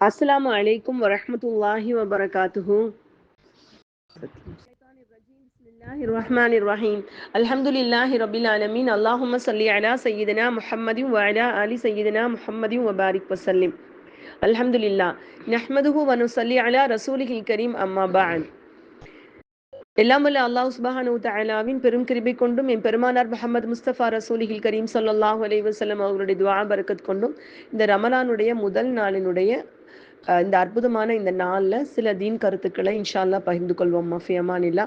அஸ்ஸலாமு அலைக்கும் வரஹ்மத்துல்லாஹி வபரகாத்துஹு بسم الله الرحمن الرحيم الحمد لله رب العالمين اللهم صل على سيدنا محمد وعلى آل سيدنا محمد وبارك وسلم الحمد لله نحمده ونصلي على رسوله الكريم أما بعد எல்லாம் வல்ல அல்லாஹ் சுபஹானு தஆலாவின் பெரும் கிருபை கொண்டும் என் பெருமானார் முஹம்மது முஸ்தபா ரசூலிஹில் கரீம் ஸல்லல்லாஹு அலைஹி வஸல்லம் அவர்களுடைய துஆ பரக்கத் கொண்டும் இந்த ரமலானுடைய முதல் நாளினுடைய அஹ், இந்த அற்புதமான இந்த நாளில் சில தீன் கருத்துக்களை இன்ஷா அல்லாஹ் பகிர்ந்து கொள்வோம் மஃபியமானில்லா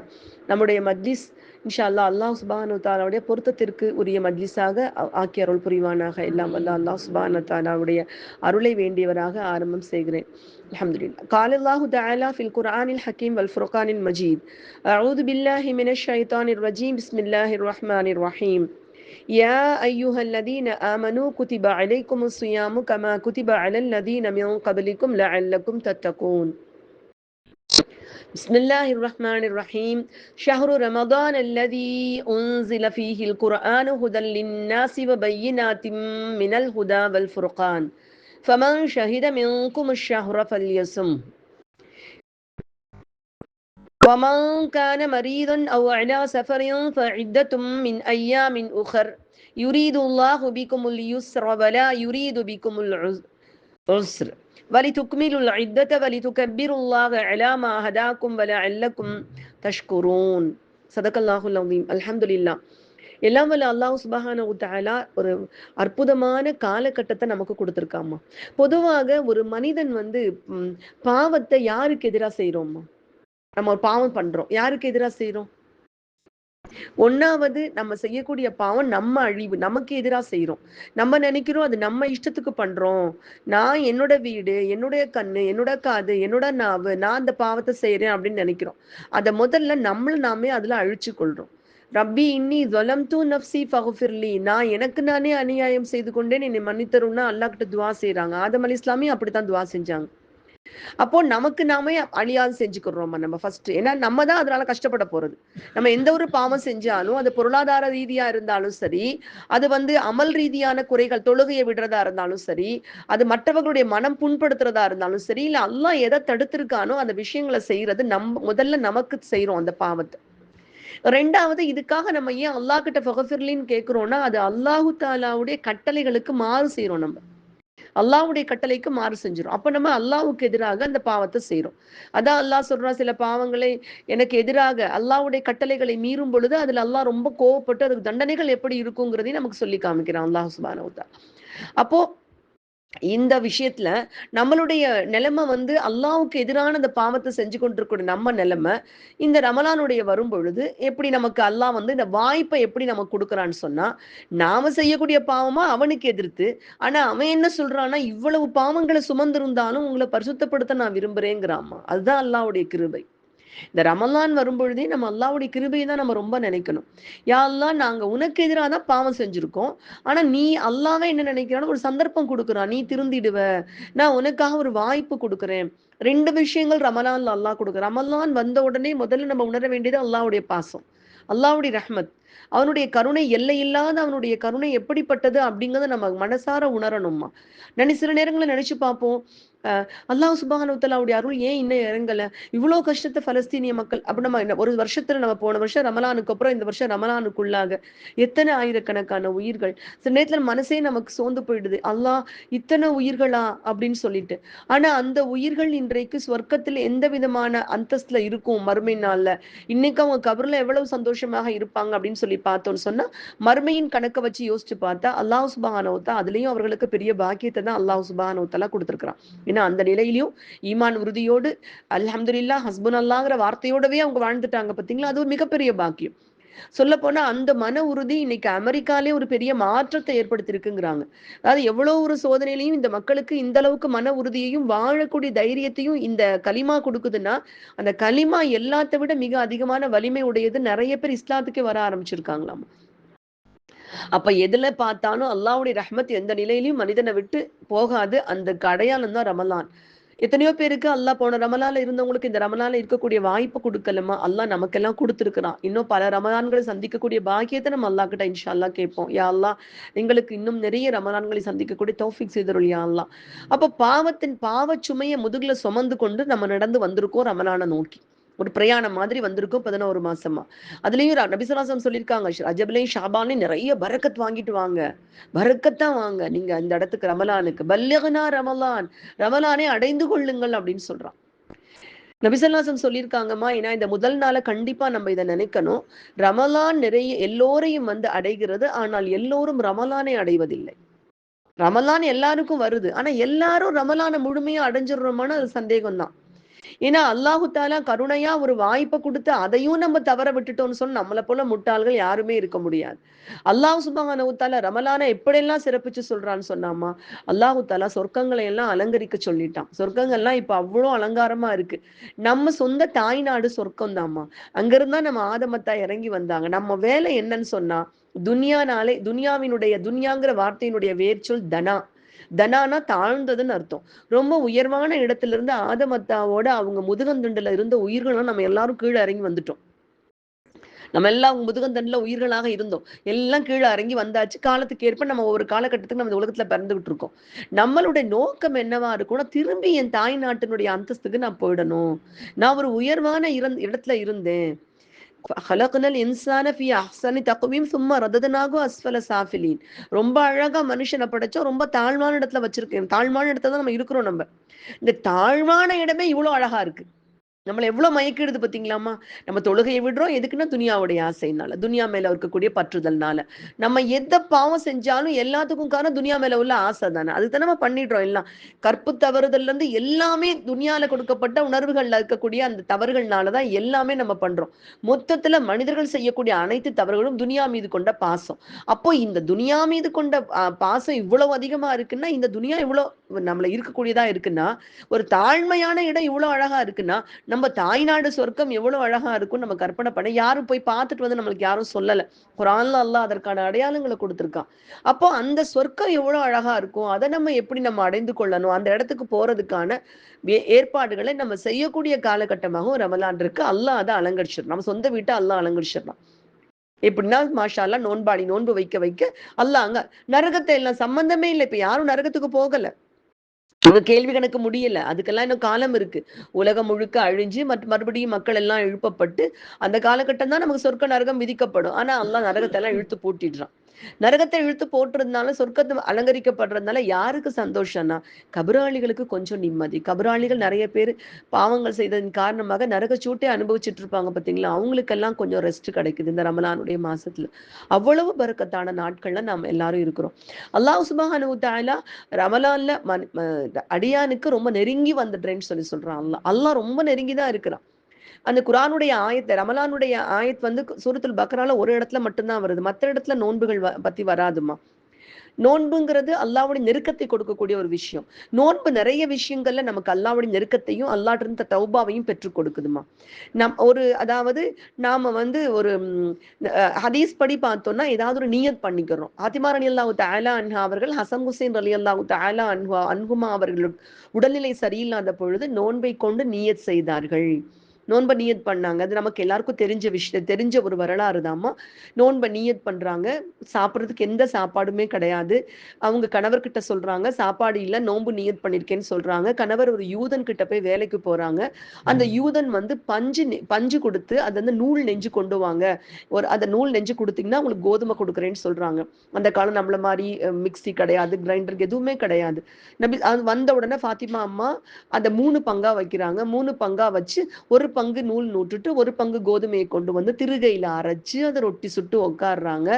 நம்முடைய மஜ்லிஸ் இன்ஷா அல்லாஹ் அல்லாஹ் சுபானு தாலாவுடைய பொருத்தத்திற்கு உரிய மஜ்லிஸாக ஆ- ஆக்கி அருள் புரிவானாக எல்லாம் வல்ல அல்லாஹ் சுபானு தாலாவுடைய அருளை வேண்டியவராக ஆரம்பம் செய்கிறேன் அல்ஹம்துலில்லாஹ் قال الله تعالى في القرآن الحكيم والفرقان المجيد أعوذ بالله من الشيطان الرجيم بسم الله الرحمن الرحيم يا أيها الذين آمنوا كتب عليكم الصيام كما كتب على الذين من قبلكم لعلكم تتقون. بسم الله الرحمن الرحيم. شهر رمضان الذي أنزل فيه القرآن هدى للناس وبينات من الهدى والفرقان. فمن شهد منكم الشهر فليصم. ومن كان مريضا أو على سفر فعدة من أيام أخر يريد الله بكم اليسر ولا يريد بكم العسر ولتكملوا العدة ولتكبروا الله على ما هداكم ولعلكم تشكرون صدق الله العظيم الحمد لله எல்லாம் வல்ல அல்லாஹ் சுபஹானஹு தஆலா ஒரு அற்புதமான காலகட்டத்தை நமக்கு கொடுத்துருக்காமா பொதுவாக ஒரு மனிதன் வந்து ம், பாவத்தை யாருக்கு எதிரா செய்றோமா நம்ம ஒரு பாவம் பண்றோம். யாருக்கு எதிரா செய்யறோம் ஒன்னாவது நம்ம செய்யக்கூடிய பாவம் நம்ம அழிவு நமக்கு எதிரா செய்யறோம் நம்ம நினைக்கிறோம் அது நம்ம இஷ்டத்துக்கு பண்றோம். நான் என்னோட வீடு என்னுடைய கண்ணு என்னோட காது என்னோட நாவு நான் அந்த பாவத்தை செய்யறேன் அப்படின்னு நினைக்கிறோம். அதை முதல்ல நம்மள நாமே அதுல அழிச்சு கொள்றோம். ரப்பி இன்னி ஜலம் தூ நப்சி ஃபகுஃபிர்லி நான் எனக்கு நானே அநியாயம் செய்து கொண்டேன் என்னை மன்னித்தரும்னா அல்லாஹ் கிட்ட துவா செய்யறாங்க ஆதம் அலி இஸ்லாமியும் அப்படித்தான் துவா செஞ்சாங்க. அப்போ நமக்கு நாமே அழியாது செஞ்சுக்கிறோம் நம்ம ஃபர்ஸ்ட் ஏன்னா நம்ம தான் அதனால கஷ்டப்பட போறது. நம்ம எந்த ஒரு பாவம் செஞ்சாலும் அது பொருளாதார ரீதியா இருந்தாலும் சரி அது வந்து அமல் ரீதியான குறைகள் தொழுகையை விடுறதா இருந்தாலும் சரி அது மற்றவர்களுடைய மனம் புண்படுத்துறதா இருந்தாலும் சரி இல்ல அல்லாஹ் எதை தடுத்திருக்கானோ அந்த விஷயங்களை செய்யறது நம்ம முதல்ல நமக்கு செய்யறோம் அந்த பாவத்தை. ரெண்டாவது இதுக்காக நம்ம ஏன் அல்லாஹ் கிட்ட ஃபகஃபிர்லின்னு கேட்கிறோம்னா அது அல்லாஹு தாலாவுடைய கட்டளைகளுக்கு மாறு செய்யறோம் நம்ம. அல்லாவுடைய கட்டளைக்கு மாறு செஞ்சிரும். அப்ப நம்ம அல்லாவுக்கு எதிராக அந்த பாவத்தை செய்யறோம் அதான் அல்லாஹ் சொல்றான் சில பாவங்களை எனக்கு எதிராக அல்லாஹ்வுடைய கட்டளைகளை மீறும் பொழுது அதுல அல்லாஹ் ரொம்ப கோவப்பட்டு அதுக்கு தண்டனைகள் எப்படி இருக்குங்கிறதையும் நமக்கு சொல்லி காமிக்கிறான் அல்லாஹ் சுபானவுதா அப்போ இந்த விஷயத்துல நம்மளுடைய நிலைமை வந்து அல்லாவுக்கு எதிரான அந்த பாவத்தை செஞ்சு கொண்டிருக்கிற நம்ம நிலைமை இந்த ரமலானுடைய வரும் பொழுது எப்படி நமக்கு அல்லாஹ் வந்து இந்த வாய்ப்பை எப்படி நமக்கு கொடுக்குறான்னு சொன்னா நாம செய்யக்கூடிய பாவமா அவனுக்கு எதிர்த்து ஆனா அவன் என்ன சொல்றான்னா இவ்வளவு பாவங்களை சுமந்திருந்தாலும் உங்களை பரிசுத்தப்படுத்த நான் விரும்புறேங்கிறாமா அதுதான் அல்லாவுடைய கிருபை. இந்த ரமலான் வரும்பொழுதே நம்ம அல்லாவுடைய கிருபையை தான் நம்ம ரொம்ப நினைக்கணும். யா அல்லாஹ் நாங்க உனக்கு எதிராக தான் பாவம் செஞ்சுருக்கோம். ஆனா நீ அல்லாவே என்ன நினைக்கிறான்னு ஒரு சந்தர்ப்பம் கொடுக்குறான் நீ திருந்திடுவ. நான் உனக்காக ஒரு வாய்ப்பு கொடுக்குறேன். ரெண்டு விஷயங்கள் ரமலான்ல அல்லாஹ் கொடுக்குற. ரமலான் வந்த உடனே முதல்ல நம்ம உணர வேண்டியது அல்லாவுடைய பாசம். அல்லாவுடைய ரஹ்மத். அவனுடைய கருணை எல்லையில்லாத அவனுடைய கருணை எப்படிப்பட்டது அப்படிங்கறத நம்ம மனசார உணரணுமா நினை சில நேரங்களில் நினைச்சு பார்ப்போம். அல்லாஹ் சுபானுத்தலாவுடைய அருள் ஏன் இன்னும் இறங்கல? இவ்வளோ கஷ்டத்தை பலஸ்தீனிய மக்கள் அப்படி நம்ம ஒரு வருஷத்துல நம்ம போன வருஷம் ரமலானுக்கு அப்புறம் இந்த வருஷம் ரமலானுக்குள்ளாக எத்தனை ஆயிரக்கணக்கான உயிர்கள்? சில நேரத்துல மனசே நமக்கு சோர்ந்து போயிடுது. அல்லாஹ் இத்தனை உயிர்களா? அப்படின்னு சொல்லிட்டு. ஆனா அந்த உயிர்கள் இன்றைக்கு சொர்க்கத்துல எந்த விதமான அந்தஸ்துல இருக்கும் மறுமை நாள்ல? இன்னைக்கு அவங்க கபர்ல எவ்வளவு சந்தோஷமாக இருப்பாங்க அப்படின்னு சொல்லி பார்த்தோம்னு சொன்னா மறுமையின் கணக்கை வச்சு யோசிச்சு பார்த்தா அல்லாஹ் சுபானோத்தா அதுலயும் அவர்களுக்கு பெரிய பாக்கியத்தை தான் அல்லாஹ் சுபானோத்தலா கொடுத்துருக்கான் ஏன்னா அந்த நிலையிலையும் ஈமான் உறுதியோடு அல்ஹம்துல்லா ஹஸ்பன் அல்லாங்கிற வார்த்தையோடவே அவங்க வாழ்ந்துட்டாங்க பாத்தீங்களா? அது ஒரு மிகப்பெரிய பாக்கியம். சொல்ல போனா அந்த மன உறுதி இன்னைக்கு அமெரிக்காலே ஒரு பெரிய மாற்றத்தை ஏற்படுத்தியிருக்குங்கிறாங்க. அதாவது எவ்வளவு ஒரு சோதனையிலையும் இந்த மக்களுக்கு இந்த அளவுக்கு மன உறுதியையும் வாழக்கூடிய தைரியத்தையும் இந்த கலிமா கொடுக்குதுன்னா அந்த கலிமா எல்லாத்தை விட மிக அதிகமான வலிமை உடையது நிறைய பேர் இஸ்லாத்துக்கே வர ஆரம்பிச்சிருக்காங்களாம். அப்ப எதுல பார்த்தாலும் அல்லாவுடைய ரஹ்மத் எந்த நிலையிலையும் மனிதனை விட்டு போகாது. அந்த அடையாளம் தான் ரமலான். எத்தனையோ பேருக்கு அல்லாஹ் போன ரமலால இருந்தவங்களுக்கு இந்த ரமலால இருக்கக்கூடிய வாய்ப்பு கொடுக்கலமா அல்லாஹ் நமக்கெல்லாம் கொடுத்துருக்கிறான். இன்னும் பல ரமலான்களை சந்திக்கக்கூடிய பாக்கியத்தை நம்ம அல்லாஹ் கிட்ட இன்ஷா அல்லா கேட்போம். யா அல்லாஹ் எங்களுக்கு இன்னும் நிறைய ரமலான்களை சந்திக்கக்கூடிய தௌஃபிக் செய்தருள் யா அல்லா அப்ப பாவத்தின் பாவ சுமையை முதுகுல சுமந்து கொண்டு நம்ம நடந்து வந்திருக்கோம் ரமலானை நோக்கி. ஒரு பிரயாணம் மாதிரி வந்திருக்கும் பதினோரு மாசமா. அதுலயும் நபிசலாசம் சொல்லியிருக்காங்க ரஜபிலையும் ஷாபாலையும் நிறைய பரக்கத் வாங்கிட்டு வாங்க. பரக்கத்தான் வாங்க. நீங்க இந்த இடத்துக்கு ரமலானுக்கு. பல்லகனா ரமலான். ரமலானே அடைந்து கொள்ளுங்கள் அப்படின்னு சொல்றான். நபிசல்லாசம் சொல்லியிருக்காங்கம்மா ஏன்னா இந்த முதல் நாளை கண்டிப்பா நம்ம இதை நினைக்கணும். ரமலான் நிறைய எல்லோரையும் வந்து அடைகிறது ஆனால் எல்லோரும் ரமலானை அடைவதில்லை. ரமலான் எல்லாருக்கும் வருது. ஆனா எல்லாரும் ரமலானை முழுமையா அடைஞ்சிடுறோமான அது சந்தேகம் தான் ஏன்னா அல்லாஹு தாலா கருணையா ஒரு வாய்ப்பை கொடுத்து அதையும் நம்ம தவற விட்டுட்டோம்னு சொன்னா நம்மளை போல முட்டாள்கள் யாருமே இருக்க முடியாது. அல்லாஹ் சுபஹானஹு தாலா ரமலான எப்படியெல்லாம் சிறப்பிச்சு சொல்றான்னு சொன்னாமா அல்லாஹு தாலா சொர்க்கங்களை எல்லாம் அலங்கரிக்க சொல்லிட்டான். சொர்க்கங்கள்லாம் இப்ப அவ்வளோ அலங்காரமா இருக்கு. நம்ம சொந்த தாய்நாடு சொர்க்கம் தாம்மா அங்கிருந்தா நம்ம ஆதமத்தா இறங்கி வந்தாங்க. நம்ம வேலை என்னன்னு சொன்னா துனியானாலே துனியாவினுடைய துன்யாங்கிற வார்த்தையினுடைய வேர்ச்சொல் தனா. தனானா தாழ்ந்ததுன்னு அர்த்தம். ரொம்ப உயர்வான இடத்துல இருந்து ஆதமத்தாவோட அவங்க முதுகந்துண்டுல இருந்த உயிர்களும் நம்ம எல்லாரும் கீழே இறங்கி வந்துட்டோம். நம்ம எல்லாம் அவங்க முதுகந்தண்டில் உயிர்களாக இருந்தோம். எல்லாம் கீழே இறங்கி வந்தாச்சு. காலத்துக்கு ஏற்ப நம்ம ஒரு காலகட்டத்துக்கு நம்ம இந்த உலகத்துல பிறந்துகிட்டு இருக்கோம். நம்மளுடைய நோக்கம் என்னவா இருக்கும்னா திரும்பி என் தாய் நாட்டினுடைய அந்தஸ்துக்கு நான் போயிடணும். நான் ஒரு உயர்வான இருந் இடத்துல இருந்தேன். ஹலகுனல் இன்சான ஃபி அஹ்சனி தக்குவீம் சும்மா ரததனாகும் அஸ்வல சாஃபிலீன் ரொம்ப அழகா மனுஷனை படைச்சோம் ரொம்ப தாழ்வான இடத்துல வச்சிருக்கேன். தாழ்வான இடத்துல தான் நம்ம இருக்கிறோம் நம்ம. இந்த தாழ்வான இடமே இவ்வளவு அழகா இருக்கு. நம்மளை எவ்வளவு மயக்கிடுது பாத்தீங்களாமா நம்ம தொழுகையை விடுறோம். எதுக்குன்னா துனியாவுடைய ஆசைனால துனியா மேல இருக்கக்கூடிய பற்றுதல்னால. நம்ம எந்த பாவம் செஞ்சாலும் எல்லாத்துக்கும் காரணம் துனியா மேல உள்ள ஆசை தானே. அதுதான் நம்ம பண்ணிடுறோம் எல்லாம். கற்பு தவறுதல்ல இருந்து எல்லாமே துனியால கொடுக்கப்பட்ட உணர்வுகள்ல இருக்கக்கூடிய அந்த தவறுகள்னாலதான் எல்லாமே நம்ம பண்றோம். மொத்தத்துல மனிதர்கள் செய்யக்கூடிய அனைத்து தவறுகளும் துனியா மீது கொண்ட பாசம். அப்போ இந்த துனியா மீது கொண்ட பாசம் இவ்வளவு அதிகமா இருக்குன்னா இந்த துனியா இவ்வளவு நம்மள இருக்கக்கூடியதா இருக்குன்னா ஒரு தாழ்மையான இடம் இவ்வளவு அழகா இருக்குன்னா நம்ம தாய்நாடு சொர்க்கம் எவ்வளவு அழகா இருக்கும் நம்ம கற்பனை பண்ண யாரும் போய் பார்த்துட்டு வந்து நம்மளுக்கு யாரும் சொல்லல. குரான்ல அல்ல அதற்கான அடையாளங்களை கொடுத்துருக்கான். அப்போ அந்த சொர்க்கம் எவ்வளவு அழகா இருக்கும் அதை நம்ம எப்படி நம்ம அடைந்து கொள்ளணும் அந்த இடத்துக்கு போறதுக்கான ஏற்பாடுகளை நம்ம செய்யக்கூடிய காலகட்டமாகவும் ரமலான் இருக்கு. அல்லாஹ் அதை அலங்கரிச்சிடணும் நம்ம சொந்த வீட்டை அல்லாஹ் அலங்கரிச்சிடலாம் எப்படின்னா மாஷாலாம் நோன்பாடி நோன்பு வைக்க வைக்க அல்லாங்க நரகத்தை எல்லாம் சம்பந்தமே இல்லை. இப்ப யாரும் நரகத்துக்கு போகலை. அவங்க கேள்வி கணக்கு முடியல. அதுக்கெல்லாம் இன்னும் காலம் இருக்கு. உலகம் முழுக்க அழிஞ்சு மற்ற மறுபடியும் மக்கள் எல்லாம் எழுப்பப்பட்டு அந்த காலகட்டம் தான் நமக்கு சொர்க்க நரகம் விதிக்கப்படும். ஆனா அல்லாஹ் நரகத்தை எல்லாம் இழுத்து பூட்டிடுறான். நரகத்தை இழுத்து போட்டுறதுனால சொர்க்கத்தை அலங்கரிக்கப்படுறதுனால யாருக்கு சந்தோஷம்னா? கபராளிகளுக்கு கொஞ்சம் நிம்மதி. கபராளிகள் நிறைய பேர் பாவங்கள் செய்ததன் காரணமாக நரகச்சூட்டை அனுபவிச்சுட்டு இருப்பாங்க பார்த்தீங்களா அவங்களுக்கெல்லாம் கொஞ்சம் ரெஸ்ட் கிடைக்குது இந்த ரமலானுடைய மாசத்துல. அவ்வளவு பறக்கத்தான நாட்கள்ல நாம் எல்லாரும் இருக்கிறோம். அல்லாஹ் சுபஹானு தாலா ரமலான்ல அடியானுக்கு ரொம்ப நெருங்கி வந்துடுறேன்னு சொல்லி சொல்றான். அல்லாஹ் அல்லாஹ் ரொம்ப நெருங்கி தான் இருக்கிறான். அந்த குரானுடைய ஆயத்தை ரமலானுடைய ஆயத் வந்து சூரத்துல் பக்ரால ஒரு இடத்துல மட்டும்தான் வருது. மற்ற இடத்துல நோன்புகள் பத்தி வராதுமா நோன்புங்கிறது அல்லாவுடைய நெருக்கத்தை கொடுக்கக்கூடிய ஒரு விஷயம். நோன்பு நிறைய விஷயங்கள்ல நமக்கு அல்லாவுடைய நெருக்கத்தையும் அல்லாட்டிருந்த தௌபாவையும் பெற்றுக் கொடுக்குதுமா நம் ஒரு அதாவது நாம வந்து ஒரு ஹதீஸ் படி பார்த்தோம்னா ஏதாவது ஒரு நீயத் பண்ணிக்கிறோம். ஹாத்திமார் அலி அல்லாஹு தாலா அன்ஹா அவர்கள் ஹசன் ஹுசைன் அலி அல்லாஹு தாலா அன்ஹா அன்ஹுமா அவர்கள் உடல்நிலை சரியில்லாத பொழுது நோன்பை கொண்டு நீயத் செய்தார்கள். நோன்ப நீயத் பண்ணாங்க. அது நமக்கு எல்லாருக்கும் தெரிஞ்ச விஷயம் தெரிஞ்ச ஒரு வரலாறு தாம்மா. நோன்ப நீயத் பண்றாங்க. சாப்பிட்றதுக்கு எந்த சாப்பாடுமே கிடையாது. அவங்க கணவர்கிட்ட சொல்றாங்க சாப்பாடு இல்லை நோன்பு நீயத் பண்ணிருக்கேன்னு சொல்றாங்க. கணவர் ஒரு யூதன் கிட்ட போய் வேலைக்கு போறாங்க. அந்த யூதன் வந்து பஞ்சு பஞ்சு கொடுத்து அது வந்து நூல் நெஞ்சு கொண்டு வாங்க. ஒரு அந்த நூல் நெஞ்சு கொடுத்தீங்கன்னா உங்களுக்கு கோதுமை கொடுக்குறேன்னு சொல்றாங்க. அந்த காலம் நம்மள மாதிரி மிக்சி கிடையாது கிரைண்டர் எதுவுமே கிடையாது. நபி வந்த உடனே ஃபாத்திமா அம்மா அந்த மூணு பங்கா வைக்கிறாங்க. மூணு பங்கா வச்சு ஒரு பங்கு நூல் நூற்றுட்டு ஒரு பங்கு கோதுமையை கொண்டு வந்து திருகையில அரைச்சு அதை ரொட்டி சுட்டு உட்காடுறாங்க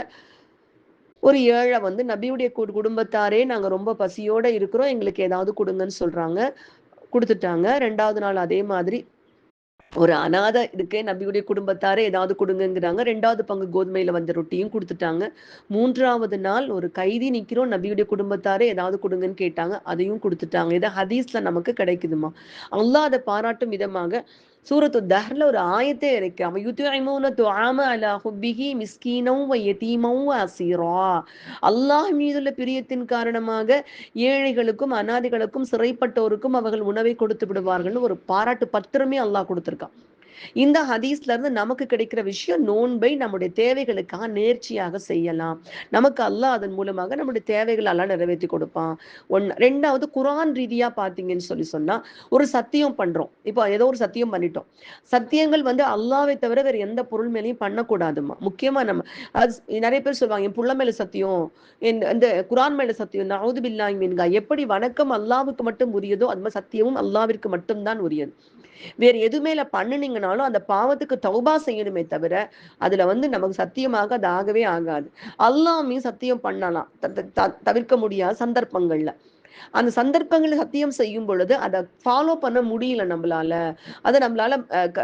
ஒரு ஏழை வந்து நபியுடைய குடும்பத்தாரே நாங்க ரொம்ப பசியோட இருக்கிறோம் எங்களுக்கு ஏதாவது கொடுங்கன்னு சொல்றாங்க. கொடுத்துட்டாங்க. ரெண்டாவது நாள் அதே மாதிரி ஒரு அனாதை இருக்கே நபியுடைய குடும்பத்தாரே ஏதாவது கொடுங்கங்கிறாங்க. ரெண்டாவது பங்கு கோதுமையில வந்த ரொட்டியும் கொடுத்துட்டாங்க. மூன்றாவது நாள் ஒரு கைதி நிக்கிறோம் நபியுடைய குடும்பத்தாரே ஏதாவது கொடுங்கன்னு கேட்டாங்க. அதையும் கொடுத்துட்டாங்க. இதை ஹதீஸ்ல நமக்கு கிடைக்குதுமா? அல்லாஹ் அதை பாராட்டும் விதமாக சூரத்து தஹ்ல ஒரு ஆயத்தே இருக்கு. அவன் யுத்துஐமூன துஆம அலா ஹுப்பிஹி மிஸ்கீனம் வ யதீமம் வ அசீரா. அல்லாஹ் மீதுள்ள பிரியத்தின் காரணமாக ஏழைகளுக்கும் அனாதைகளுக்கும் சிறைப்பட்டோருக்கும் அவர்கள் உணவை கொடுத்து விடுவார்கள்னு ஒரு பாராட்டு பத்திரமே அல்லாஹ் கொடுத்துருக்கான். இந்த ஹதீஸ்ல இருந்து நமக்கு கிடைக்கிற விஷயம் நோன்பை நம்முடைய தேவைகளுக்காக நேர்ச்சியாக செய்யலாம். நமக்கு அல்லாஹ் அதன் மூலமாக நம்முடைய தேவைகள் எல்லாம் நிறைவேற்றி கொடுப்பான். ஒன் ரெண்டாவது குரான் ரீதியா பாத்தீங்கன்னு சொல்லி சொன்னா ஒரு சத்தியம் பண்றோம். இப்போ ஏதோ ஒரு சத்தியம் பண்ணிட்டோம். சத்தியங்கள் வந்து அல்லாவை தவிர வேற எந்த பொருள் மேலேயும் பண்ணக்கூடாதுமா முக்கியமா நம்ம அது நிறைய பேர் சொல்லுவாங்க என் புள்ள மேல சத்தியம் இந்த குரான் மேல சத்தியம் நவுது பில்லாய் மீன்கா எப்படி வணக்கம் அல்லாவுக்கு மட்டும் உரியதோ அது மாதிரி சத்தியமும் அல்லாவிற்கு மட்டும்தான் உரியது. வேற எது மேல பண்ணினீங்கனாலும் அந்த பாவத்துக்கு தௌபா செய்யணுமே தவிர அதுல வந்து நமக்கு சத்தியமாக அது ஆகவே ஆகாது. அல்லாமே சத்தியம் பண்ணலாம். தவிர்க்க முடியாத சந்தர்ப்பங்கள்ல. அந்த சந்தர்ப்பங்களை சத்தியம் செய்யும் பொழுது அதை ஃபாலோ பண்ண முடியல நம்மளால. அதை நம்மளால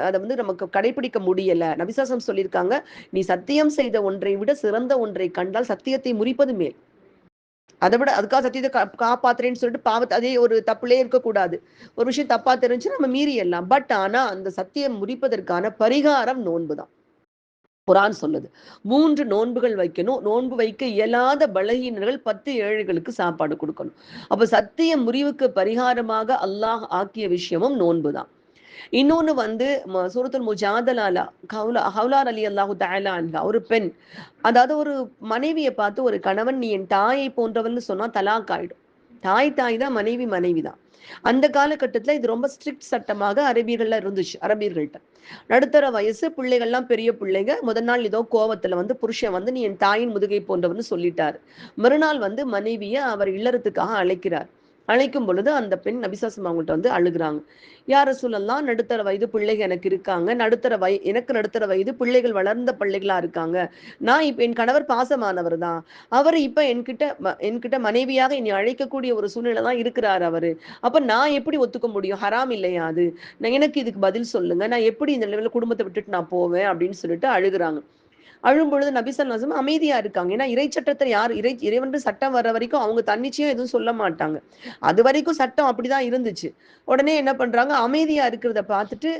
அதை வந்து நமக்கு கடைபிடிக்க முடியல. நபிசாசம் சொல்லியிருக்காங்க நீ சத்தியம் செய்த ஒன்றை விட சிறந்த ஒன்றை கண்டால் சத்தியத்தை முறிப்பது மேல். அதை விட அதுக்காக சத்தியத்தை காப்பாத்துறேன்னு சொல்லிட்டு பாவத்தை அதே ஒரு தப்புலே இருக்கக்கூடாது. ஒரு விஷயம் தப்பா தெரிஞ்சு நம்ம மீறியெல்லாம் பட் ஆனா அந்த சத்தியம் முறிப்பதற்கான பரிகாரம் நோன்பு தான். குரான் சொல்லுது. மூன்று நோன்புகள் வைக்கணும். நோன்பு வைக்க இயலாத பலகீனர்கள் பத்து ஏழைகளுக்கு சாப்பாடு கொடுக்கணும். அப்ப சத்திய முறிவுக்கு பரிகாரமாக அல்லாஹ் ஆக்கிய விஷயமும் நோன்பு தான். இன்னொன்னு வந்து சூரத்துல் முஜாதலாலா ஹவுலா ஹவுலார் அலி அல்லாஹு தயலான்கா ஒரு பெண். அதாவது ஒரு மனைவியை பார்த்து ஒரு கணவன் நீ என் தாயை போன்றவன்னு சொன்னா தலாக் ஆயிடும். தாய் தாய் தான் மனைவி மனைவி தான். அந்த காலகட்டத்துல இது ரொம்ப ஸ்ட்ரிக்ட் சட்டமாக அரபியர்கள்ல இருந்துச்சு அரபியர்கள்ட்ட நடுத்தர வயசு பிள்ளைகள்லாம் பெரிய பிள்ளைங்க முதல் நாள் ஏதோ கோவத்துல வந்து புருஷன் வந்து நீ என் தாயின் முதுகை போன்றவன்னு சொல்லிட்டாரு. மறுநாள் வந்து மனைவியை அவர் இல்லறத்துக்காக அழைக்கிறார். அழைக்கும் பொழுது அந்த பெண் நபிசாசம் அவங்கள்ட்ட வந்து அழுகுறாங்க. யார் சொல்லலாம் நடுத்தர வயது பிள்ளைகள் எனக்கு இருக்காங்க. நடுத்தர வய எனக்கு நடுத்தர வயது பிள்ளைகள் வளர்ந்த பிள்ளைகளா இருக்காங்க. நான் இப்ப என் கணவர் பாசமானவர் தான். அவர் இப்ப என்கிட்ட என்கிட்ட மனைவியாக என்னை அழைக்கக்கூடிய ஒரு சூழ்நிலை தான் இருக்கிறார் அவர். அப்போ நான் எப்படி ஒத்துக்க முடியும்? ஹராம் இல்லையா அது? நான் எனக்கு இதுக்கு பதில் சொல்லுங்க. நான் எப்படி இந்த நிலையில குடும்பத்தை விட்டுட்டு நான் போவேன்? அப்படின்னு சொல்லிட்டு அழுகுறாங்க. அழும் பொழுது நபிசல்லாசம் அமைதியா இருக்காங்க. ஏன்னா இறை சட்டத்தை யார் இறை இறைவன் சட்டம் வர்ற வரைக்கும் அவங்க தன்னிச்சையும் எதுவும் சொல்ல மாட்டாங்க. அது வரைக்கும் சட்டம் அப்படிதான் இருந்துச்சு. உடனே என்ன பண்றாங்க? அமைதியா இருக்கிறத பார்த்துட்டு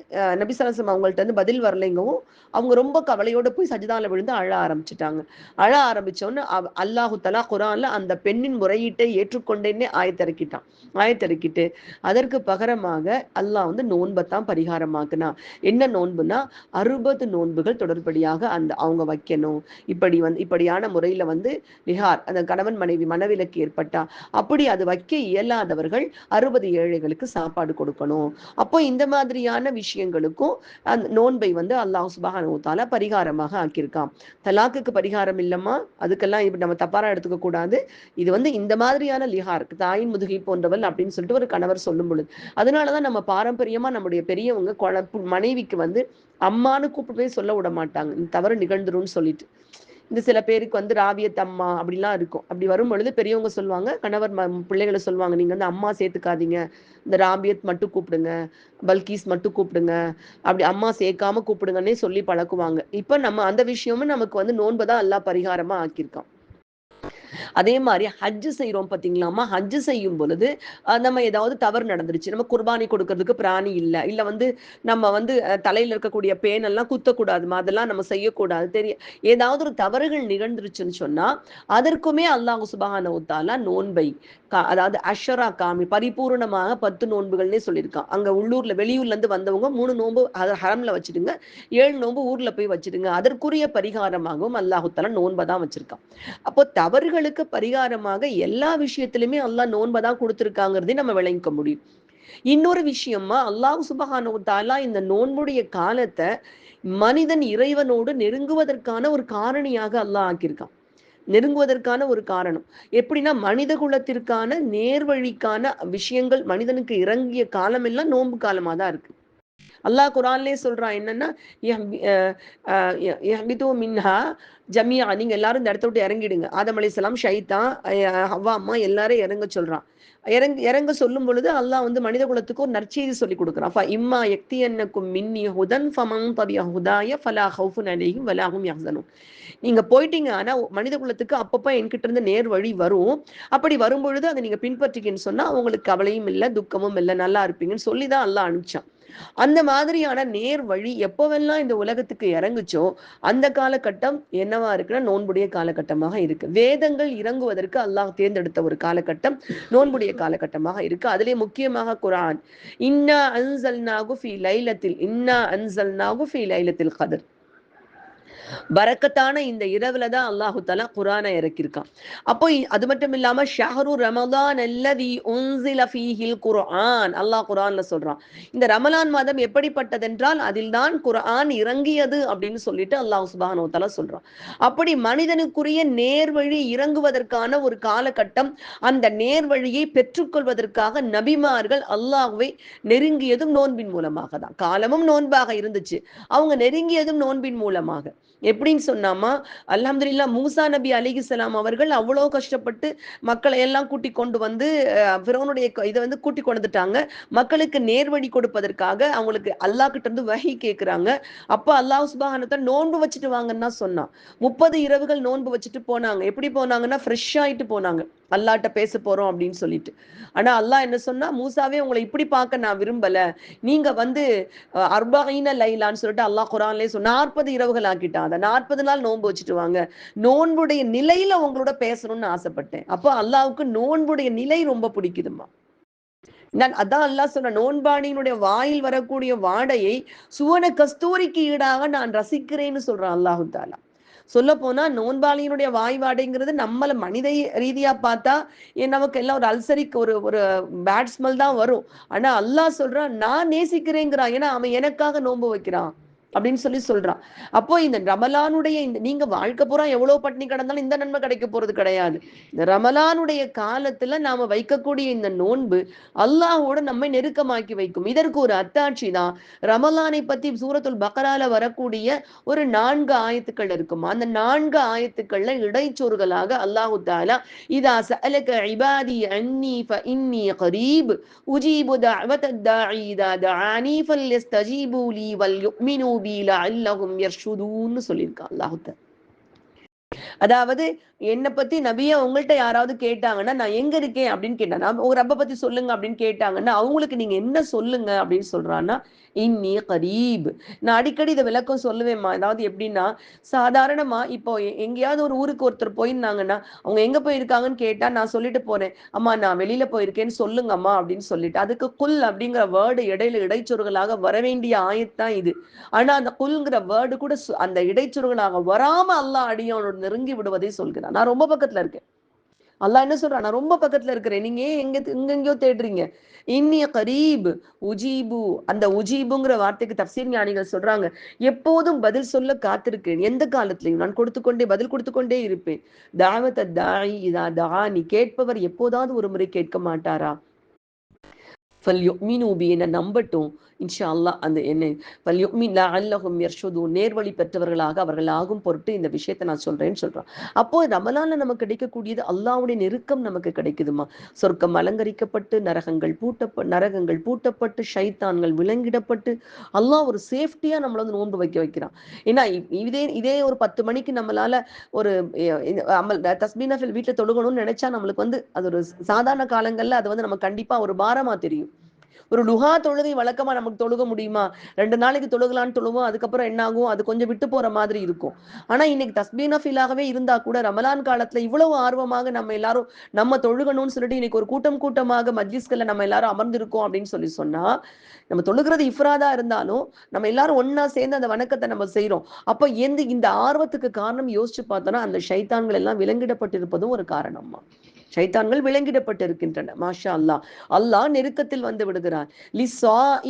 நபிசல்லாசம் அவங்கள்ட்ட வந்து பதில் வரலைங்கவும் அவங்க ரொம்ப கவலையோட போய் சஜிதால விழுந்து அழ ஆரம்பிச்சிட்டாங்க. அழ ஆரம்பிச்சோன்னு அல்லாஹு தலா குரான்ல அந்த பெண்ணின் முறையீட்டை ஏற்றுக்கொண்டேன்னே ஆயத்திறக்கிட்டான் ஆயத்திறக்கிட்டு அதற்கு பகரமாக அல்லாஹ் வந்து நோன்பத்தான் பரிகாரமாக்குனா. என்ன நோன்புனா அறுபது நோன்புகள் தொடர்படியாக அந்த அவங்க வைக்கணும். இப்படி வந்து இப்படியான முறையில் வந்து நிகார் அந்த கணவன் மனைவி மனவிலக்கு ஏற்பட்டா அப்படி அது வைக்க இயலாதவர்கள் அறுபது ஏழைகளுக்கு சாப்பாடு கொடுக்கணும். அப்போ இந்த மாதிரியான விஷயங்களுக்கும் அந்த நோன்பை வந்து அல்லாஹ் சுபானுத்தால பரிகாரமாக ஆக்கியிருக்கான். தலாக்குக்கு பரிகாரம் இல்லம்மா? அதுக்கெல்லாம் இப்ப நம்ம தப்பாரா எடுத்துக்க கூடாது. இது வந்து இந்த மாதிரியான லிஹார் தாயின் முதுகை போன்றவள் அப்படின்னு சொல்லிட்டு ஒரு கணவர் சொல்லும் பொழுது அதனாலதான் நம்ம பாரம்பரியமா நம்முடைய பெரியவங்க மனைவிக்கு வந்து அம்மானு கூப்பிட்டு சொல்ல விட மாட்டாங்க. இந்த தவறு நிகழ்ந்துரும்னு சொல்லிட்டு. இந்த சில பேருக்கு வந்து ராவியத் அம்மா அப்படிலாம் இருக்கும். அப்படி வரும் பொழுது பெரியவங்க சொல்லுவாங்க கணவர் பிள்ளைகளை சொல்லுவாங்க நீங்க வந்து அம்மா சேர்த்துக்காதீங்க. இந்த ராபியத் மட்டும் கூப்பிடுங்க. பல்கீஸ் மட்டும் கூப்பிடுங்க. அப்படி அம்மா சேர்க்காம கூப்பிடுங்கன்னே சொல்லி பழக்குவாங்க. இப்ப நம்ம அந்த விஷயமும் நமக்கு வந்து நோன்பதான் எல்லா பரிகாரமா ஆக்கியிருக்கோம் அதே மாதிரி ஹஜ்ஜு செய்யறோம் பாத்தீங்களாமா ஹஜ்ஜு செய்யும் பொழுது நம்ம ஏதாவது தவறு நடந்துருச்சு. நம்ம குர்பானி கொடுக்கறதுக்கு பிராணி இல்லை. இல்ல வந்து நம்ம வந்து தலையில இருக்கக்கூடிய பேனெல்லாம் குத்தக்கூடாதுமா? அதெல்லாம் நம்ம செய்யக்கூடாது. தெரிய ஏதாவது ஒரு தவறுகள் நிகழ்ந்துருச்சுன்னு சொன்னா அதற்குமே அல்லாஹு சுபஹான உத்தாலா நோன்பை அதாவது அஷரா காமி பரிபூர்ணமாக பத்து நோன்புகள்னே சொல்லியிருக்கான். அங்க உள்ளூர்ல வெளியூர்ல இருந்து வந்தவங்க மூணு நோன்பு ஹரம்ல வச்சிடுங்க ஏழு நோன்பு ஊர்ல போய் வச்சிடுங்க. அதற்குரிய பரிகாரமாகவும் அல்லாஹுத்தால நோன்பை தான் வச்சிருக்கான். அப்போ தவறுகளுக்கு பரிகாரமாக எல்லா விஷயத்திலுமே அல்லாஹ் நோன்பை தான் கொடுத்துருக்காங்கிறதையும் நம்ம விளங்கிக்க முடியும். இன்னொரு விஷயமா அல்லாஹ் சுபஹானு தாலா இந்த நோன்புடைய காலத்தை மனிதன் இறைவனோடு நெருங்குவதற்கான ஒரு காரணியாக அல்லாஹ் ஆக்கியிருக்கான். நெருங்குவதற்கான ஒரு காரணம். எப்படின்னா மனித குலத்திற்கான நேர்வழிக்கான விஷயங்கள் மனிதனுக்கு இறங்கிய காலம் எல்லாம் நோன்பு காலமா தான் இருக்கு. அல்லாஹ் குரான்லே சொல்றான் என்னன்னா மின்ஹா ஜமியா நீங்க எல்லாரும் இந்த இடத்த விட்டு இறங்கிடுங்க. ஆதம் அலிசலாம் ஷைத்தான் ஹவ்வா அம்மா எல்லாரும் இறங்க சொல்றான் இறங்க இறங்க சொல்லும் பொழுது அல்லாஹ் வந்து மனித குலத்துக்கு ஒரு நற்செய்தி சொல்லி கொடுக்குறான் ஃப இம்மா எக்தி என்னக்கும் மின்னி ஹுதன் ஃபமங் தபிய ஹுதாய ஃபலா ஹவுஃபுன் அலைஹிம் வலாஹும் யஹ்சனும் நீங்க போயிட்டீங்க ஆனா மனித குலத்துக்கு அப்பப்ப என்கிட்ட இருந்து நேர் வழி வரும். அப்படி வரும்பொழுது அதை நீங்க பின்பற்றிக்கன்னு சொன்னா உங்களுக்கு கவலையும் இல்லை துக்கமும் இல்லை நல்லா இருப்பீங்கன்னு சொல்லி தான் அல்லாஹ் அனுப்பிச்சான். அந்த மாதிரியான நேர் வழி எப்போவெல்லாம் இந்த உலகத்துக்கு இறங்குச்சோ அந்த காலகட்டம் என்னவா இருக்குன்னா நோன்புடைய காலகட்டமாக இருக்கு. வேதங்கள் இறங்குவதற்கு அல்லாஹ் தேர்ந்தெடுத்த ஒரு காலகட்டம் நோன்புடைய காலகட்டமாக இருக்கு. அதிலே முக்கியமாக குரான் இன்னா அன்சல்நாகு ஃபி லைலத்தில் இன்னா அன்சல்நாகு ஃபி லைலத்தில் கதர். பரக்கத்தான இந்த இரவுல தான் அல்லாஹு தலா குரானை இறக்கியிருக்கான். அப்போ அது மட்டும் இல்லாம ஷஹரு ரமலான் அல்லதி உன்சில ஃபீஹில் குர்ஆன். அல்லாஹ் குர்ஆன்ல சொல்றான். இந்த ரமலான் மாதம் எப்படிப்பட்டதென்றால் அதில் தான் குர்ஆன் இறங்கியது அப்படின்னு சொல்லிட்டு அல்லாஹ் சுபானு வ சொல்றான். அப்படி மனிதனுக்குரிய நேர்வழி இறங்குவதற்கான ஒரு காலகட்டம் அந்த நேர்வழியை பெற்றுக்கொள்வதற்காக நபிமார்கள் அல்லாஹுவை நெருங்கியதும் நோன்பின் மூலமாக தான். காலமும் நோன்பாக இருந்துச்சு. அவங்க நெருங்கியதும் நோன்பின் மூலமாக. எப்படின்னு சொன்னாமா அல்ஹம்துல்லா மூசா நபி அலிகுசலாம் அவர்கள் அவ்வளோ கஷ்டப்பட்டு மக்களை எல்லாம் கூட்டி கொண்டு வந்து பிறவனுடைய க- இதை வந்து கூட்டி கொண்டுட்டாங்க மக்களுக்கு நேர்வழி கொடுப்பதற்காக அவங்களுக்கு அல்லாஹ் கிட்ட இருந்து வகி கேட்குறாங்க. அப்போ அல்லாஹ் சுபாகனத்தை நோன்பு வச்சுட்டு வாங்கன்னு தான் சொன்னான். முப்பது இரவுகள் நோன்பு வச்சுட்டு போனாங்க. எப்படி போனாங்கன்னா ஃப்ரெஷ் ஆயிட்டு போனாங்க. அல்லாட்ட பேச போறோம் அப்படின்னு சொல்லிட்டு. ஆனா அல்லாஹ் என்ன சொன்னா மூசாவே உங்களை இப்படி பார்க்க நான் விரும்பல. நீங்க வந்து அர்பாயின லைலான்னு சொல்லிட்டு அல்லாஹ் குரான்லயே சொன்ன நாற்பது இரவுகள் ஆக்கிட்டான். அதை நாற்பது நாள் நோன்பு வச்சுட்டு வாங்க. நோன்புடைய நிலையில உங்களோட பேசணும்னு ஆசைப்பட்டேன். அப்போ அல்லாவுக்கு நோன்புடைய நிலை ரொம்ப பிடிக்குதுமா நான் அதான் அல்லாஹ் சொன்ன நோன்பாணியினுடைய வாயில் வரக்கூடிய வாடையை சுவன கஸ்தூரிக்கு ஈடாக நான் ரசிக்கிறேன்னு சொல்றான் அல்லாஹு தாலா சொல்ல போனா நோன்பாளியினுடைய வாய்வாடைங்கிறது நம்மள மனித ரீதியா பார்த்தா ஏன் நமக்கு எல்லாம் ஒரு அல்சரிக்கு ஒரு ஒரு பேட் ஸ்மெல் தான் வரும். ஆனா அல்லாஹ் சொல்றான் நான் நேசிக்கிறேங்கிறான். ஏன்னா அவன் எனக்காக நோன்பு வைக்கிறான். அப்படின்னு சொல்லி சொல்றான். அப்போ இந்த ரமலானுடைய இந்த நீங்க வாழ்க்கை பூரா எவ்வளவு பட்டினி கிடந்தாலும் இந்த நன்மை கிடைக்க போறது கிடையாது. இந்த ரமலானுடைய காலத்துல நாம வைக்கக்கூடிய இந்த நோன்பு அல்லாஹோட நம்மை நெருக்கமாக்கி வைக்கும். இதற்கு ஒரு அத்தாட்சி தான். ரமலானை பத்தி சூரத்துல் பக்கரால வரக்கூடிய ஒரு நான்கு ஆயத்துக்கள் இருக்கும். அந்த நான்கு ஆயத்துக்கள்ல இடைச்சொருகளாக அல்லாஹு தாலா இதா சலக இபாதி அன்னி ஃபஇன்னி கரீப் உஜீபு தஅவத தாஇ இதா தஆனி ஃபல்யஸ்தஜீபு லீ வல்யுமினு பி லஅல்லஹும் யர்ஷுதூன்னு சொல்லியிருக்கான் அல்லாஹு தாலா அதாவது என்னை பத்தி நபியா உங்கள்கிட்ட யாராவது கேட்டாங்கன்னா நான் எங்க இருக்கேன்? அப்படின்னு கேட்டேன் நான் ஒரு ரப்ப பத்தி சொல்லுங்க அப்படின்னு கேட்டாங்கன்னா அவங்களுக்கு நீங்க என்ன சொல்லுங்க அப்படின்னு சொல்றான்னா இன்னி கரீப். நான் அடிக்கடி இதை விளக்கம் சொல்லுவேம்மா. அதாவது எப்படின்னா சாதாரணமா இப்போ எங்கேயாவது ஒரு ஊருக்கு ஒருத்தர் போயிருந்தாங்கன்னா அவங்க எங்க போயிருக்காங்கன்னு கேட்டா நான் சொல்லிட்டு போறேன் அம்மா நான் வெளியில போயிருக்கேன்னு சொல்லுங்கம்மா அப்படின்னு சொல்லிட்டு. அதுக்கு குல் அப்படிங்கிற வேர்டு இடையில இடைச்சொருகளாக வர வேண்டிய ஆயத்தான் இது. ஆனா அந்த குல்ங்கிற வேர்டு கூட அந்த இடைச்சொருகளாக வராம அல்லாஹ் அடியோட நெருங்க நெருங்கி விடுவதை சொல்கிறான். நான் ரொம்ப பக்கத்துல இருக்கேன். அல்லாஹ் என்ன சொல்றான்? நான் ரொம்ப பக்கத்துல இருக்கிறேன். நீங்க ஏன் எங்க எங்கெங்கயோ தேடுறீங்க? இன்னிய கரீப் உஜீபு. அந்த உஜீபுங்கிற வார்த்தைக்கு தப்சீர் ஞானிகள் சொல்றாங்க எப்போதும் பதில் சொல்ல காத்திருக்கேன் எந்த காலத்திலையும்? நான் கொடுத்து கொண்டே பதில் கொடுத்து கொண்டே இருப்பேன். தாவத்த தாயி இதா தானி கேட்பவர் எப்போதாவது ஒரு முறை கேட்க மாட்டாரா? ஃபல்யுமினு பி. என்ன நம்பட்டும். இன்ஷா அல்லாஹ் அந்த என்ன ஃபல்யுமின் லஅல்லஹும் நேர்வழி பெற்றவர்களாக அவர்கள் ஆகும் பொருட்டு இந்த விஷயத்தை நான் சொல்றேன்னு சொல்றான். அப்போ ரமலான்ல நமக்கு கிடைக்கக்கூடியது அல்லாவுடைய நெருக்கம் நமக்கு கிடைக்குதுமா சொர்க்கம் அலங்கரிக்கப்பட்டு நரகங்கள் பூட்டப்ப நரகங்கள் பூட்டப்பட்டு ஷைத்தான்கள் விலங்கிடப்பட்டு அல்லாஹ் ஒரு சேஃப்டியா நம்மளை வந்து நோன்பு வைக்க வைக்கிறான். ஏன்னா இதே இதே ஒரு பத்து மணிக்கு நம்மளால ஒரு எ- இந்த அமல் தொழுகணும்னு நினைச்சா நம்மளுக்கு வந்து அது ஒரு சாதாரண காலங்கள்ல அது வந்து நம்ம கண்டிப்பா ஒரு பாரமா தெரியும். ஒரு லுகா தொழுகை வழக்கமா நமக்கு தொழுக முடியுமா? ரெண்டு நாளைக்கு தொழுகலான்னு தொழுவோம் அதுக்கப்புறம் என்ன ஆகும் அது கொஞ்சம் விட்டு போற மாதிரி இருக்கும். ஆனா இன்னைக்கு தஸ்பீனா ஃபீலாகவே இருந்தா கூட ரமலான் காலத்துல இவ்வளவு ஆர்வமாக நம்ம எல்லாரும் நம்ம தொழுகணும்னு சொல்லிட்டு இன்னைக்கு ஒரு கூட்டம் கூட்டமாக மஜ்லிஸ்கள்ல நம்ம எல்லாரும் அமர்ந்திருக்கோம் அப்படின்னு சொல்லி சொன்னா நம்ம தொழுகிறது இஃப்ராதா இருந்தாலும் நம்ம எல்லாரும் ஒன்னா சேர்ந்து அந்த வணக்கத்தை நம்ம செய்யறோம் அப்ப எந்த இந்த ஆர்வத்துக்கு காரணம் யோசிச்சு பார்த்தோம்னா அந்த சைத்தான்கள் எல்லாம் விலங்கிடப்பட்டிருப்பதும் ஒரு காரணமா ஷைத்தான்கள் விளங்கிடப்பட்டிருக்கின்றன மாஷா அல்லாஹ் அல்லாஹ் நெருக்கத்தில் வந்து விடுகிறான்.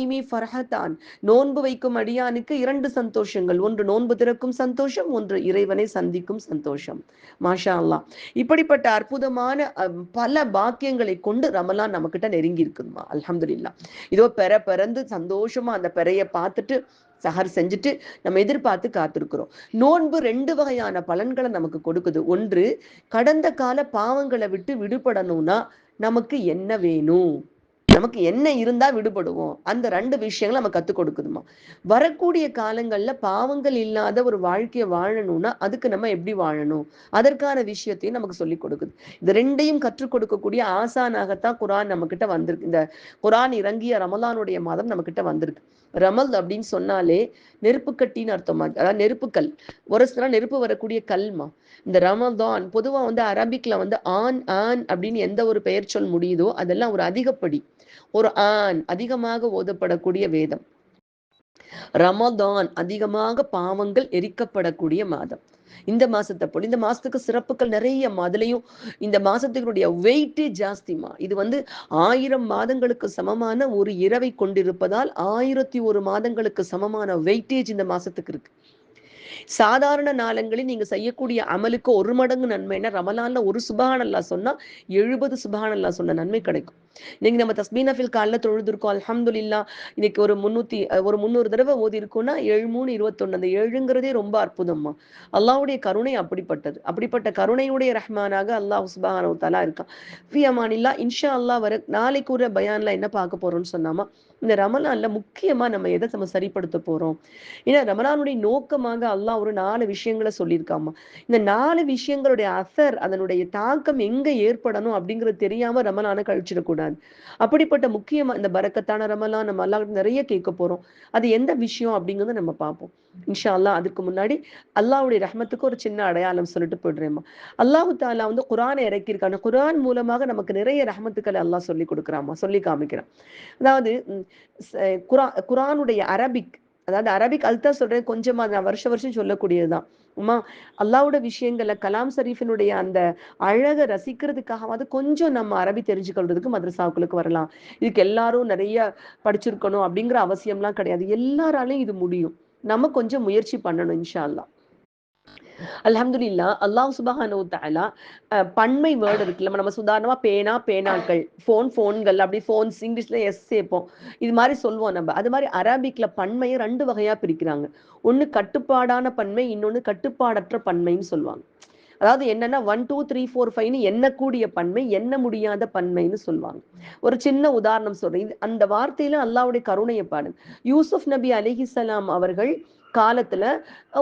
இமி ஃபர்ஹத்தான். நோன்பு வைக்கும் அடியானுக்கு இரண்டு சந்தோஷங்கள். ஒன்று நோன்பு திறக்கும் சந்தோஷம் ஒன்று இறைவனை சந்திக்கும் சந்தோஷம். மாஷா அல்லாஹ் இப்படிப்பட்ட அற்புதமான பல பாக்கியங்களை கொண்டு ரமலான் நம்மக்கிட்ட நெருங்கி இருக்குதுமா அலமதுல்லா இதோ பெற பிறந்து சந்தோஷமா அந்த பெறைய பார்த்துட்டு சஹர் செஞ்சுட்டு நம்ம எதிர்பார்த்து காத்திருக்கிறோம். நோன்பு ரெண்டு வகையான பலன்களை நமக்கு கொடுக்குது. ஒன்று கடந்த கால பாவங்களை விட்டு விடுபடணும்னா நமக்கு என்ன வேணும்? நமக்கு என்ன இருந்தா விடுபடுவோம்? அந்த ரெண்டு விஷயங்களை நம்ம கத்துக் கொடுக்குதுமா. வரக்கூடிய காலங்கள்ல பாவங்கள் இல்லாத ஒரு வாழ்க்கையை வாழணும்னா அதுக்கு நம்ம எப்படி வாழணும்? அதற்கான விஷயத்தையும் நமக்கு சொல்லி கொடுக்குது. இது ரெண்டையும் கற்றுக் கொடுக்கக்கூடிய ஆசானாகத்தான் குரான் நம்ம கிட்ட வந்திருக்கு. இந்த குரான் இறங்கிய ரமலானுடைய மாதம் நம்ம கிட்ட வந்திருக்கு. ரமல் அப்படின்னு சொன்னாலே நெருப்பு கட்டின்னு அர்த்தமா? அதாவது நெருப்புக்கல். ஒரு சில நெருப்பு வரக்கூடிய கல்மா. இந்த ரமதான் பொதுவா வந்து அரபிக்ல வந்து ஆன் ஆன் அப்படின்னு எந்த ஒரு பெயர் சொல் முடியுதோ அதெல்லாம் ஒரு அதிகப்படி. ஒரு ஆண் அதிகமாக ஓதப்படக்கூடிய வேதம். ரமதான் அதிகமாக பாவங்கள் எரிக்கப்படக்கூடிய மாதம். இந்த மாசத்தை போல இந்த மாசத்துக்கு சிறப்புகள் நிறைய அதுலயும் இந்த மாசத்தினுடைய வெயிட்டே ஜாஸ்திமா இது வந்து ஆயிரம் மாதங்களுக்கு சமமான ஒரு இரவை கொண்டிருப்பதால் ஆயிரத்தி ஒரு மாதங்களுக்கு சமமான வெயிட்டேஜ் இந்த மாசத்துக்கு இருக்கு. சாதாரண நாளங்களில் நீங்க செய்யக்கூடிய அமலுக்கு ஒரு மடங்கு நன்மைன்னா ரமலான்ல ஒரு சுபஹான் சொன்னா எழுபது சுபஹான் சொன்ன நன்மை கிடைக்கும். இன்னைக்கு நம்ம தஸ்மீனஃபில் காலில் தொழுதுருக்கோம். அலமதுல்லா இன்னைக்கு ஒரு முன்னூத்தி ஒரு முந்நூறு தடவை ஓதி இருக்கோம்னா ஏழு மூணு இருபத்தொன்னு. அந்த ஏழுங்கிறதே ரொம்ப அற்புதம்மா. அல்லாவுடைய கருணை அப்படிப்பட்டது. அப்படிப்பட்ட கருணையுடைய ரஹ்மானாக அல்லாஹ் உஸ்பானு தலா இருக்கான். ஃபி அமானில்லா இன்ஷா அல்லா வர நாளைக்கு ஒரு பயான்ல என்ன பார்க்க போறோம்னு சொன்னாமா? இந்த ரமலான்ல முக்கியமா நம்ம எதை நம்ம சரிப்படுத்த போறோம்? ஏன்னா ரமலானுடைய நோக்கமாக அல்லாஹ் ஒரு நாலு விஷயங்களை சொல்லியிருக்காமா இந்த நாலு விஷயங்களுடைய அசர் அதனுடைய தாக்கம் எங்க ஏற்படணும் அப்படிங்கிறது தெரியாம ரமலான கழிச்சிடக்கூடாது. அப்படிப்பட்ட முக்கியமா இந்த பரக்கத்தான ரமலான் நம்ம அல்லாஹ் நிறைய கேட்க போறோம். அது எந்த விஷயம் அப்படிங்கறத நம்ம பார்ப்போம். இன்ஷா அல்லா அதுக்கு முன்னாடி அல்லாவுடைய ரஹமத்துக்கு ஒரு சின்ன அடையாளம் சொல்லிட்டு போயிடுறேம்மா. அல்லாஹு தாலா வந்து குரானை இறக்கியிருக்காங்க குரான் மூலமாக நமக்கு நிறைய ரஹமத்துக்களை அல்லாஹ் சொல்லி கொடுக்குறாமா சொல்லி காமிக்கிறான். அதாவது குரா குரானுடைய அரபிக் அதாவது அரபிக் அல்தா சொல்றேன் கொஞ்சமா நான் வருஷ வருஷம் சொல்லக்கூடியதுதான். உமா அல்லாவோட விஷயங்கள்ல கலாம் ஷரீஃபினுடைய அந்த அழகை ரசிக்கிறதுக்காகவாது கொஞ்சம் நம்ம அரபி தெரிஞ்சுக்கொள்றதுக்கு மதரசாவுக்குளுக்கு வரலாம். இதுக்கு எல்லாரும் நிறைய படிச்சிருக்கணும் அப்படிங்கிற அவசியம்லாம் கிடையாது. எல்லாராலையும் இது முடியும். நம்ம கொஞ்சம் முயற்சி பண்ணணும் இன்ஷா அல்லா அலமதுல்லா அல்லாஹ் சுபஹானு தாலா பன்மை வேர்டு இருக்குல்ல நம்ம சுதாரணமா பேனா பேனாக்கள் ஃபோன் ஃபோன்கள் அப்படி ஃபோன்ஸ் இங்கிலீஷ்ல எஸ் சேர்ப்போம். இது மாதிரி சொல்லுவோம் நம்ம. அது மாதிரி அரபிக்ல பன்மையை ரெண்டு வகையா பிரிக்கிறாங்க. ஒண்ணு கட்டுப்பாடான பன்மை இன்னொன்னு கட்டுப்பாடற்ற பன்மைன்னு சொல்லுவாங்க. அதாவது என்னன்னா ஒன் டூ த்ரீ ஃபோர் ஃபைவ்னு எண்ணக்கூடிய பன்மை எண்ண முடியாத பன்மைன்னு சொல்லுவாங்க. ஒரு சின்ன உதாரணம் சொல்றேன். அந்த வார்த்தையில அல்லாவுடைய கருணையை பாருங்க. யூசுப் நபி அலிஹிசலாம் அவர்கள் காலத்துல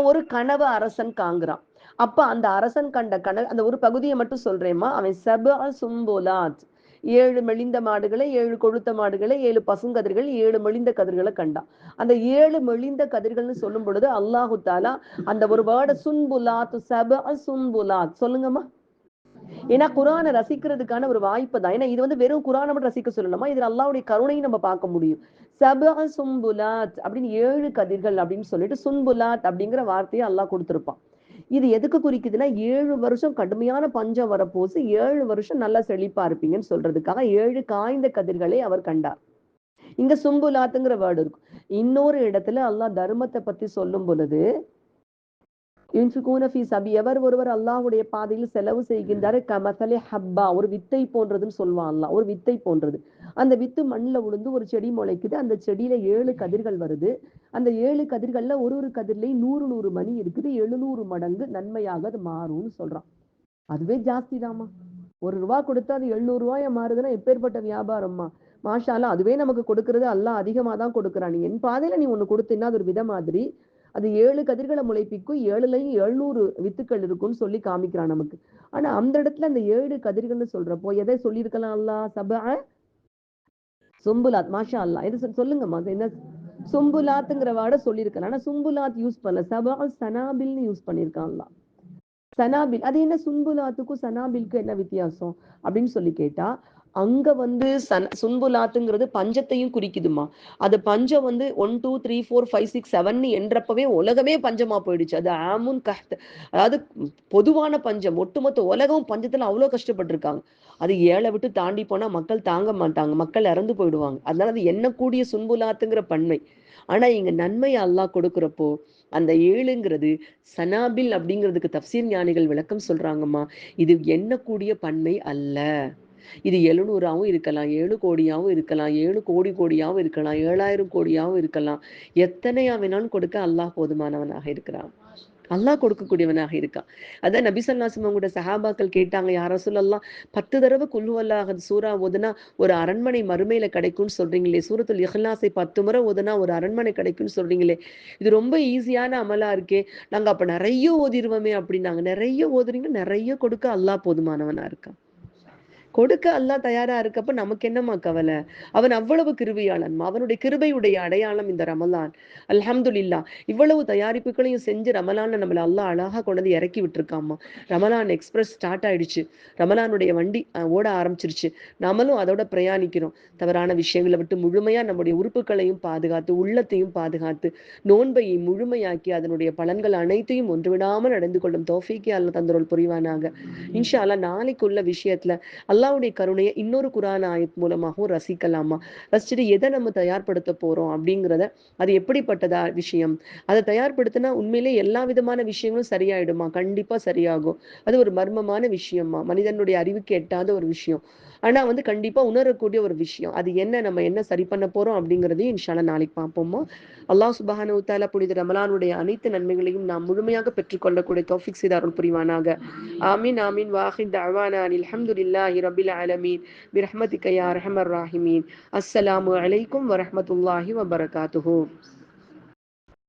ஒரு கனவு அரசன் காங்குறான் அப்ப அந்த அரசன் கண்ட கனவு அந்த ஒரு பகுதியை மட்டும் சொல்றேம்மா. அவன் சபா சும்போலாத். ஏழு மெலிந்த மாடுகளை ஏழு கொழுத்த மாடுகளை ஏழு பசுங்கதிர்கள் ஏழு மெலிந்த கதிர்களை கண்டான். அந்த ஏழு மெலிந்த கதிர்கள்னு சொல்லும் பொழுது அல்லாஹு தாலா அந்த ஒரு வேர்டை சுன்புலாத் சப சுன்புலாத் சொல்லுங்கம்மா. ஏன்னா குரானை ரசிக்கிறதுக்கான ஒரு வாய்ப்பு தான். ஏன்னா இது வந்து வெறும் குரானை மட்டும் ரசிக்க சொல்லணுமா? இதுல அல்லாவுடைய கருணையும் நம்ம பார்க்க முடியும். சபக சும்புலாத் அப்படின்னு ஏழு கதிர்கள் அப்படின்னு சொல்லிட்டு சுன்புலாத் அப்படிங்கிற வார்த்தையை அல்லாஹ் கொடுத்துருப்பான். இது எதுக்கு குறிக்குதுன்னா ஏழு வருஷம் கடுமையான பஞ்சம் வரப்போசு ஏழு வருஷம் நல்லா செழிப்பா இருப்பீங்கன்னு சொல்றதுக்காக ஏழு காய்ந்த கதிர்களை அவர் கண்டார். இங்க சும்புலாத்துங்கிற வேர்டு இருக்கும். இன்னொரு இடத்துல அல்லாஹ் தர்மத்தை பத்தி சொல்லும் பொழுது சபி எவர் ஒருவர் அல்லாஹுடைய பாதையில் செலவு செய்கின்றார் கமசலே ஹப்பா ஒரு வித்தை போன்றதுன்னு சொல்லுவான் அல்லாஹ் ஒரு வித்தை போன்றது. அந்த வித்து மண்ணில் உளுந்து ஒரு செடி முளைக்குது அந்த செடியில ஏழு கதிர்கள் வருது. அந்த ஏழு கதிர்கள்ல ஒரு ஒரு கதிர்லயும் நூறு நூறு மணி இருக்குது எழுநூறு மடங்கு நன்மையாக அது மாறும்னு சொல்றான். அதுவே ஜாஸ்தி தாமா ஒரு ரூபா கொடுத்தா அது எழுநூறு ரூபாய மாறுதுன்னா எப்பேற்பட்ட வியாபாரம்மா? மாஷாலா அதுவே நமக்கு கொடுக்கறது அல்லா அதிகமாக தான் கொடுக்குறான். நீ என் பாதையில நீ ஒண்ணு கொடுத்தீங்கன்னா அது ஒரு வித மாதிரி அது ஏழு கதிர்களை முளைப்பிக்கும் ஏழுலையும் எழுநூறு வித்துக்கள் இருக்கும்னு சொல்லி காமிக்கிறான் நமக்கு. ஆனா அந்த இடத்துல அந்த ஏழு கதிர்கள்னு சொல்றப்போ எதை சொல்லியிருக்கலாம் அல்லா சப சும்புலாத் மாஷா அல்லா இது சொல்லுங்கம்மா என்ன? சும்புலாத்துங்கிற வாட சொல்லியிருக்கலாம். ஆனா சும்புலாத் யூஸ் பண்ணல. சபா சனாபில்னு யூஸ் பண்ணியிருக்கான்ல சனாபில் அது என்ன சும்புலாத்துக்கும் சனாபில்க்கும் என்ன வித்தியாசம்? அப்படின்னு சொல்லி கேட்டா அங்க வந்து சன் சுன்புலாத்துங்கிறது பஞ்சத்தையும் குறிக்குதுமா அது பஞ்சம் வந்து one two three four five six seven என்றப்பவே உலகமே பஞ்சமா போயிடுச்சு. அது ஆமுன் கஹ்த். அதாவது பொதுவான பஞ்சம். ஒட்டுமொத்த உலகம் பஞ்சத்துல அவ்வளோ கஷ்டப்பட்டிருக்காங்க. அது ஏழை விட்டு தாண்டி போனா மக்கள் தாங்க மாட்டாங்க. மக்கள் இறந்து போயிடுவாங்க. அதனால அது எண்ணக்கூடிய சுன்புலாத்துங்கிற பன்மை. ஆனா இங்க நன்மை அல்லாஹ் கொடுக்குறப்போ அந்த ஏழுங்கிறது சனாபில் அப்படிங்கிறதுக்கு தப்சீர் ஞானிகள் விளக்கம் சொல்றாங்கம்மா. இது எண்ணக்கூடிய பன்மை அல்ல. இது எழுநூறாவும் இருக்கலாம் ஏழு கோடியாவும் இருக்கலாம் ஏழு கோடி கோடியாவும் இருக்கலாம் ஏழாயிரம் கோடியாவும் இருக்கலாம். எத்தனையா வேணாலும் கொடுக்க அல்லாஹ் போதுமானவனாக இருக்கிறான். அல்லாஹ் கொடுக்கக்கூடியவனாக இருக்கான். அதான் நபிசல்லாசம் அவங்களோட சஹாபாக்கள் கேட்டாங்க யார சொல்லலாம் பத்து தடவை குல்லுவல்லாக சூறா ஓதுனா ஒரு அரண்மனை மறுமையில கிடைக்கும்னு சொல்றீங்களே சூரத்துல் இஹ்லாசை பத்து முறை ஓதுனா ஒரு அரண்மனை கிடைக்கும்னு சொல்றீங்களே இது ரொம்ப ஈஸியான அமலா இருக்கே நாங்க அப்ப நிறைய ஓதிருவோமே அப்படின்னாங்க. நிறைய ஓதுறீங்க நிறைய கொடுக்க அல்லாஹ் போதுமானவனா இருக்கான். கொடுக்க அல்லாஹ் தயாரா இருக்கப்ப நமக்கு என்னம்மா கவலை? அவன் அவ்வளவு கிருபையாளன். அவனுடைய கிருபையுடைய அடையாளம் இந்த ரமலான். அல்ஹம்துலில்லா இவ்வளவு தயாரிப்புகளையும் செஞ்சு ரமலான் நம்மள அல்லாஹ் அழகா கொண்டு வந்து இறக்கி விட்டுருக்காமா ரமலான் எக்ஸ்பிரஸ் ஸ்டார்ட் ஆயிடுச்சு. ரமலானுடைய வண்டி ஓட ஆரம்பிச்சிருச்சு. நம்மளும் அதோட பிரயாணிக்கிறோம். தவறான விஷயங்களை விட்டு முழுமையா நம்முடைய உறுப்புகளையும் பாதுகாத்து உள்ளத்தையும் பாதுகாத்து நோன்பை முழுமையாக்கி அதனுடைய பலன்கள் அனைத்தையும் ஒன்றுவிடாமல் நடந்து கொள்ளும் தோஃபிக்கு அல்ல தந்தருள் புரிவானாக. இன்ஷா அல்லாஹ் நாளைக்குள்ள விஷயத்துல அல்லாவுடைய கருணையை இன்னொரு குரான் ஆயத் மூலமாகவும் ரசிக்கலாமா? ரசிச்சுட்டு எதை நம்ம தயார்படுத்த போறோம் அப்படிங்கிறத அது எப்படிப்பட்டதா விஷயம்? அதை தயார்படுத்தினா உண்மையிலே எல்லா விதமான விஷயங்களும் சரியாயிடுமா? கண்டிப்பா சரியாகும். அது ஒரு மர்மமான விஷயமா? மனிதனுடைய அறிவுக்கு எட்டாத ஒரு விஷயம். ஆனா வந்து கண்டிப்பா உணரக்கூடிய ஒரு விஷயம். அது என்ன நம்ம என்ன சரி பண்ண போறோம் அப்படிங்கிறதையும் இன்ஷால்லா நாளைக்கு பார்ப்போமா? அல்லாஹ் சுபஹான உத்தால புனித ரமலானுடைய அனைத்து நன்மைகளையும் நாம் முழுமையாக பெற்றுக்கொள்ளக்கூடிய தௌஃபிக் செய்து புரிவானாக. ஆமீன் ஆமீன். வாஹித் தஅவானா அல்ஹம்துலில்லாஹி ரபில் ஆலமீன். பிரஹமதி யா அர்ஹமர் ராஹிமீன். அஸ்ஸலாமு அலைக்கும் வரமத்துல்லாஹி வபரகாத்துஹு.